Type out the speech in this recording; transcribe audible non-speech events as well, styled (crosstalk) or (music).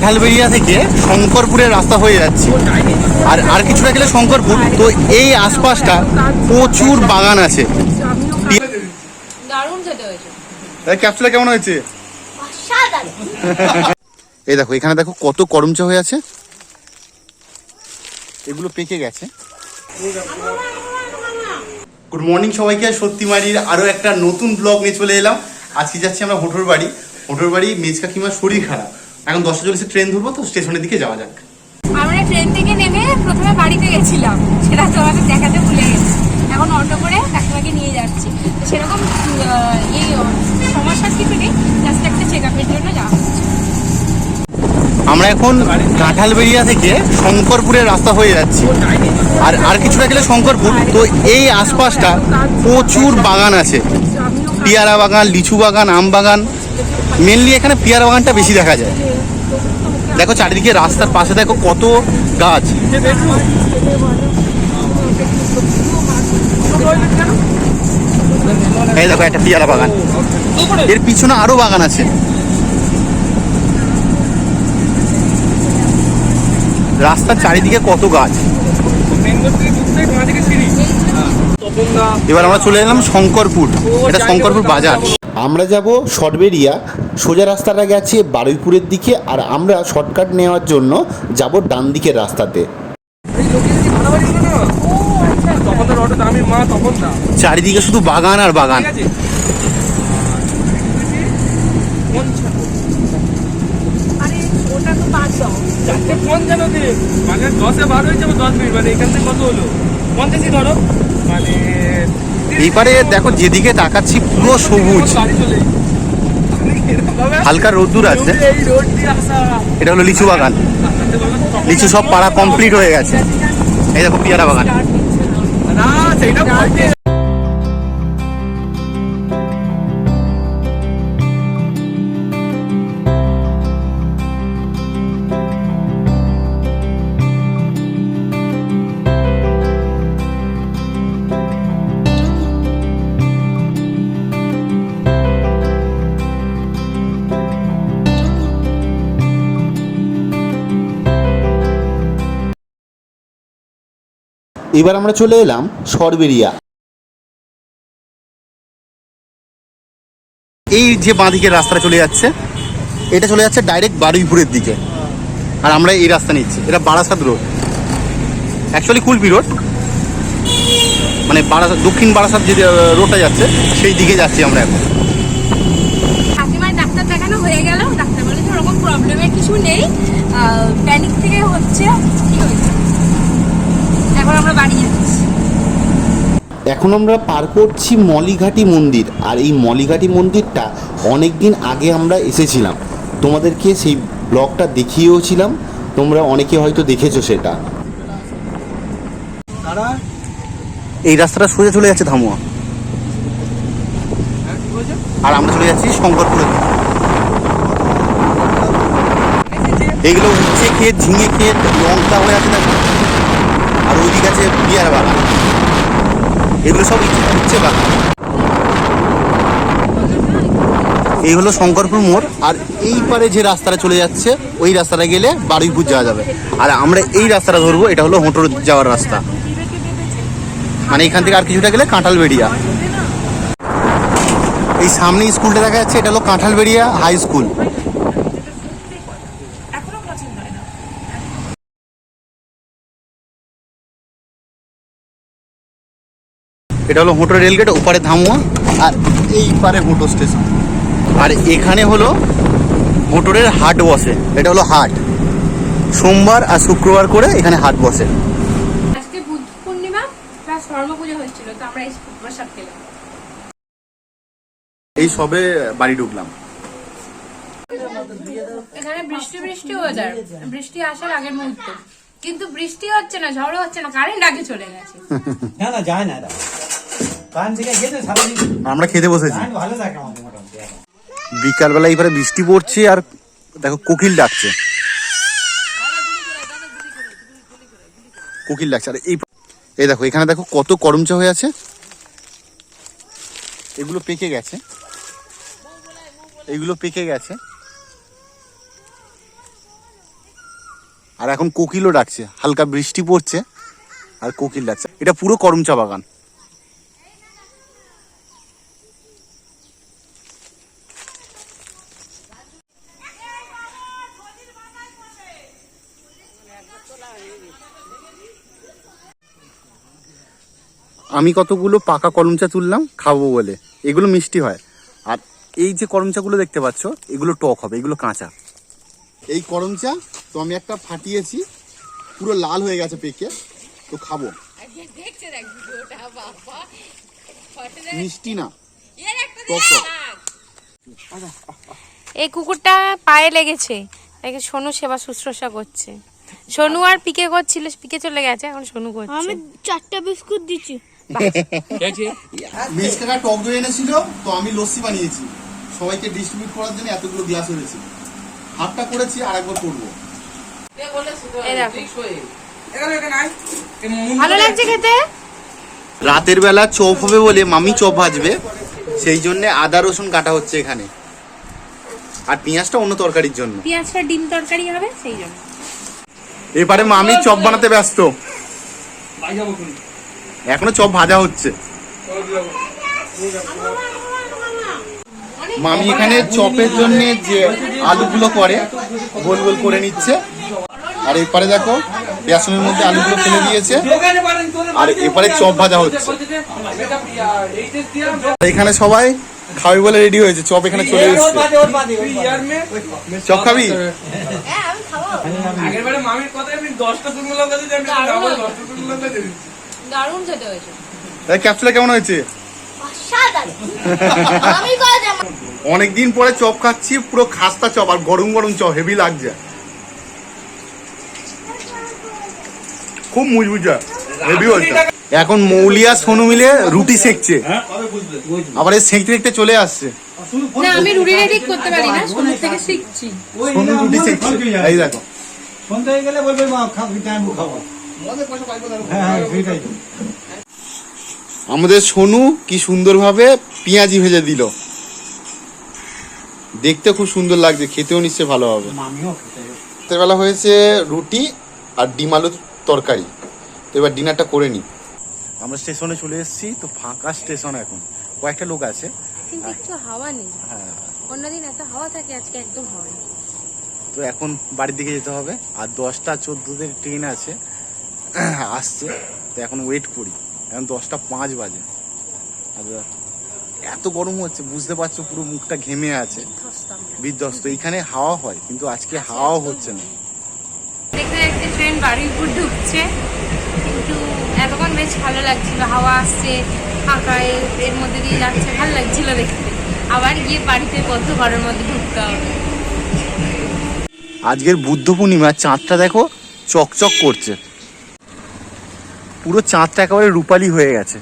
কাঁঠালবেড়িয়া থেকে শঙ্করপুরের রাস্তা হয়ে যাচ্ছে। আর আর কিছুটা গেলে শঙ্করপুর। তো এই আশপাশটা প্রচুর বাগান আছে। দারুণ ক্যাপসুলা কেমন হয়েছে? এই দেখো এখানে দেখো কত করমচা হয়ে আছে। এগুলো পেকে গেছে। গুড মর্নিং সবাইকে। সত্যিমারির আরও একটা নতুন ব্লগ নিয়ে চলে এলাম। আজকে যাচ্ছি আমরা হোটর বাড়ি হোটর বাড়ি মেজ কাকিমার শরীর খারাপ। এখন দশটা চল্লিশে ট্রেন ধরবো তো স্টেশনের দিকে যাওয়া যাক। আমরা ট্রেন থেকে নেমে প্রথমে বাড়িতে গেছিলাম সেটা তোমাকে দেখাতে ভুলে গেছি। এখন অটো করে কাকিমাকে নিয়ে যাচ্ছি। তো সেরকম এই সমস্যার কিছু নেই জাস্ট একটা চেক আপের জন্য যাওয়া হচ্ছে। আমরা এখন কাঁঠালবেড়িয়া থেকে শঙ্করপুরের রাস্তা হয়ে যাচ্ছি। আর আর কিছুটা গেলে শঙ্করপুর। তো এই আশপাশটা প্রচুর বাগান আছে। পেয়ারা বাগান লিচু বাগান আম বাগান। মেনলি এখানে পেয়ারা বাগানটা বেশি দেখা যায়। দেখো চারিদিকে রাস্তার পাশে দেখো কত গাছ। এই দেখো একটা পেয়ারা বাগান। এর পিছনে আরও বাগান আছে। রাস্তার চারিদিকে কত গাছ। এবার আমরা চলে এলাম শঙ্করপুর। এটা শঙ্করপুর বাজার। আমরা যাব শর্টবেরিয়া সোজা রাস্তাটা গেছে বারুইপুরের দিকে আর আমরা শর্টকাট নেওয়ার জন্য যাব ডান দিকের রাস্তাতে। চারিদিকে শুধু বাগান আর বাগান। মানে দশে বার হয়ে যাব দশ মিনিট মানে এখান থেকে কত হলো পঞ্চাশই ধরো মানে এইবারে দেখো যেদিকে তাকাচ্ছি, পুরো সবুজ। হালকা রোদ্দুর আছে এটা হলো লিচু বাগান। লিচু সব পাড়া কমপ্লিট হয়ে গেছে। এই দেখো পেয়ারা বাগান। এবার আমরা চলে এলাম শর্টবেরিয়া এই যে বাঁ দিকের রাস্তাটা চলে যাচ্ছে এটা চলে যাচ্ছে ডাইরেক্ট বারুইপুরের দিকে। আর আমরা এই রাস্তা নিচ্ছি এটা Barasat road actually Kulpi road মানে বারাসাত দক্ষিণ বারাসাত যে রোডটা যাচ্ছে সেই দিকে যাচ্ছি আমরা এখন। কাকিমার ডাক্তার দেখানো হয়ে গেল। ডাক্তার বলেছে ওরকম প্রবলেমের কিছু নেই। প্যানিক থেকে হচ্ছে ঠিক হয়েছে? এখন আমরা বাড়ি যাচ্ছি। এখন আমরা পার করছি মলিঘাটি মন্দির আর এই মলিঘাটি মন্দিরটা অনেক দিন আগে আমরা এসেছিলাম। তোমাদেরকে সেই ব্লগটা দেখিয়েওছিলাম তোমরা অনেকে হয়তো দেখেছ সেটা। এই রাস্তাটা সোজা চলে যাচ্ছে ধামুয়া। আর আমরা চলে যাচ্ছি শঙ্করপুরের দিকে এইগুলো উচ্ছে ক্ষেত ঝিঙে ক্ষেত লঙ্কা হয়ে আছে আর ওইদিকে আছে পিয়ারা বাগান এগুলো সব ইচ্ছে বাগান এই হলো শঙ্করপুর মোড়, আর এই পারে যে রাস্তাটা চলে যাচ্ছে, ওই রাস্তাটা গেলে বারুইপুর যাওয়া যাবে। আর আমরা এই রাস্তাটা ধরবো, এটা হলো হোটর যাওয়ার রাস্তা। মানে এখান থেকে আর কিছুটা গেলে কাঁঠাল কাঁঠালবেড়িয়া। এই সামনে স্কুলটা দেখা যাচ্ছে, এটা হলো কাঁঠাল কাঁঠালবেড়িয়া হাই স্কুল। এটা হলো হোটো রেলগেট ওপারে ধামুয়া। আর এই পারে হোটো স্টেশন। আর এখানে হলো মোটরের হাট বসে। এটা হলো হাট। সোমবার আর শুক্রবার করে এখানে হাট বসে। আজকে বুদ্ধ পূর্ণিমা প্লাস ধর্ম হচ্ছিল তো আমরা এই প্রসাদ খেলাম। এই সবে বাড়ি ঢুকলাম। এখানে বৃষ্টি বৃষ্টি ওয়েদার বৃষ্টি আসার আগের মুহূর্ত। কিন্তু বৃষ্টি হচ্ছে না ঝড়ও হচ্ছে না কারেন্ট আগে চলে গেছে। না না যায় না আমরা খেতে বসেছি। বিকালবেলা এইবারে বৃষ্টি পড়ছে আর দেখো কোকিল ডাকছে। কোকিল ডাকছে। আর এই এই দেখো এখানে দেখো কত করমচা হয়ে আছে। এগুলো পেকে গেছে। এগুলো পেকে গেছে। আর এখন কোকিলও ডাকছে। হালকা বৃষ্টি পড়ছে। আর কোকিল ডাকছে। এটা পুরো করমচা বাগান। আমি কতগুলো পাকা কলম চা তুললাম খাব বলে। এগুলো মিষ্টি হয়। আর এই যে করম চাগুলো দেখতে পাচ্ছ এগুলো টক হবে এগুলো কাঁচা। এই করম চা তো আমি একটা ফাটিয়েছি পুরো লাল হয়ে গেছে পেকে তো খাব। দেখছে দেখ ভিডিওটা বাবা মিষ্টি না। এই কুকুরটা পায়ে লেগেছে তাকে সোনু সেবা শুশ্রূষা করছে। সোনু আর পিকে করছিল পিকে চলে গেছে এখন সোনু করছে। আমি চারটা বিস্কুট দিচ্ছি। মিস কাকা টক দই এনেছিল তো আমি লস্যি বানিয়েছি। সবাইকে ডিস্ট্রিবিউট করার জন্য এতগুলো গ্লাস হয়েছে। হাফটা করেছি আর একবার করব ভালো লাগছে খেতে? রাতের বেলা চপ হবে বলে মামি চপ ভাজবে সেই জন্য আদা রসুন কাটা হচ্ছে এখানে। আর পেঁয়াজটা অন্য তরকারির জন্য। পেঁয়াজটা ডিম তরকারি হবে সেই জন্য। এবারে মামি চপ বানাতে ব্যস্ত। এখনও চপ ভাজা হচ্ছে। মামি এখানে চপের জন্য যে আলুগুলো করে গোল গোল করে নিচ্ছে। আর এপারে দেখো বেসনের মধ্যে আলুগুলো ফেলে দিয়েছে। আর এপারে চপ ভাজা হচ্ছে। আর এখানে সবাই খাবে বলে রেডি হয়েছে চপ এখানে চলে এসেছে। চপ খাবি? আগের বারে মামির কথায় আমি দশটা শুকনো লঙ্কা দিতে আমি আবার দশটা শুকনো লঙ্কা দিই দারুণ খেতে হয়েছে। ক্যাপসুলা কেমন হয়েছে? (laughs) অনেকদিন পরে চপ খাচ্ছি পুরো খাস্তা চপ আর গরম গরম চপ হেভি লাগছে। খুব মুজবুজা হেভি হচ্ছে এখন মৌলিয়া সোনু মিলে রুটি সেকছে আবার এই সেঁকতে সেঁকতে চলে আসছে। না আমি রুটি ঠিক করতে পারি না সোনুর থেকে শিখছি। সোনু রুটি সেকছে এই দেখো। শুনতে গেলে বলবে মা খাব। টাইম খাব হ্যাঁ হ্যাঁ সেটাই। আমাদের সোনু কি সুন্দরভাবে পেঁয়াজি ভেজে দিল। দেখতে খুব সুন্দর লাগছে খেতেও নিশ্চয়ই ভালো হবে। মামিও রাত্রেবেলা হয়েছে রুটি আর ডিম আলুর তরকারি। তো এবার ডিনারটা করে নিই আমরা স্টেশনে চলে এসেছি তো ফাঁকা স্টেশন এখন। কয়েকটা লোক আছে। কিন্তু একটু হাওয়া নেই। হ্যাঁ। অন্যদিন এত হাওয়া থাকে আজকে একদম হাওয়া নেই। তো এখন বাড়ির দিকে যেতে হবে। আর দশটা চোদ্দোতে ট্রেন আছে আসছে। তো এখন ওয়েট করি। এখন দশটা পাঁচ বাজে। আর এত গরম হচ্ছে বুঝতে পারছ পুরো মুখটা ঘেমে আছে। বিধ্বস্ত এইখানে হাওয়া হয় কিন্তু আজকে হাওয়াও হচ্ছে না। দেখতে দেখতে ট্রেন বাড়ির উপর ঢুকছে কিন্তু এতক্ষণ বেশ ভালো লাগছিল, হাওয়া আসছে, ফাঁকা এর- এর মধ্যে দিয়ে যাচ্ছে, ভালো লাগছিল দেখতে। আবার গিয়ে বাড়িতে বদ্ধ ঘরের মধ্যে ঢুকতে হবে। আজকের বুদ্ধ পূর্ণিমা চাঁদটা দেখো চকচক করছে। পুরো চাঁদটা একেবারে রূপালি হয়ে গেছে।